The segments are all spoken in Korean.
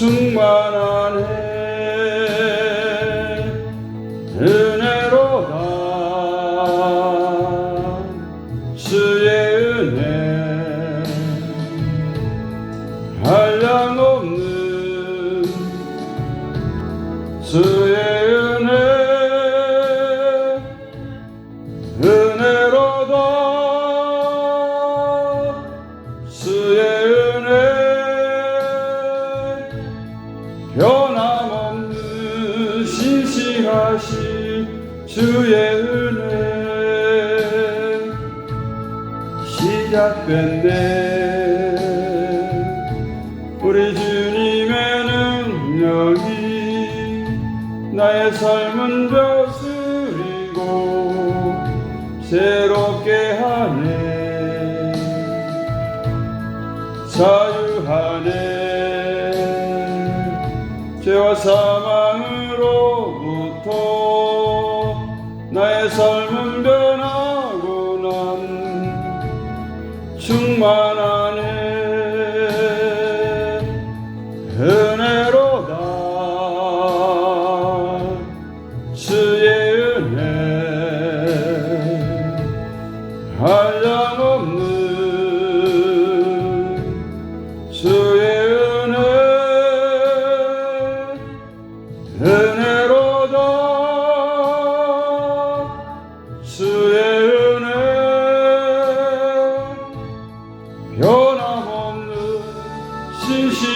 충만하네 은혜로다 주의 은혜 한량없는 주의 변함없는 신실하신 주의 은혜. 시작됐네 우리 주님의 능력이 나의 삶은 벼슬이고 새롭게 하네. 자유하네 죄와 사망으로부터 나의 삶은 변하고 난 충만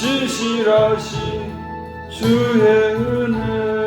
시실하신 주의 은혜.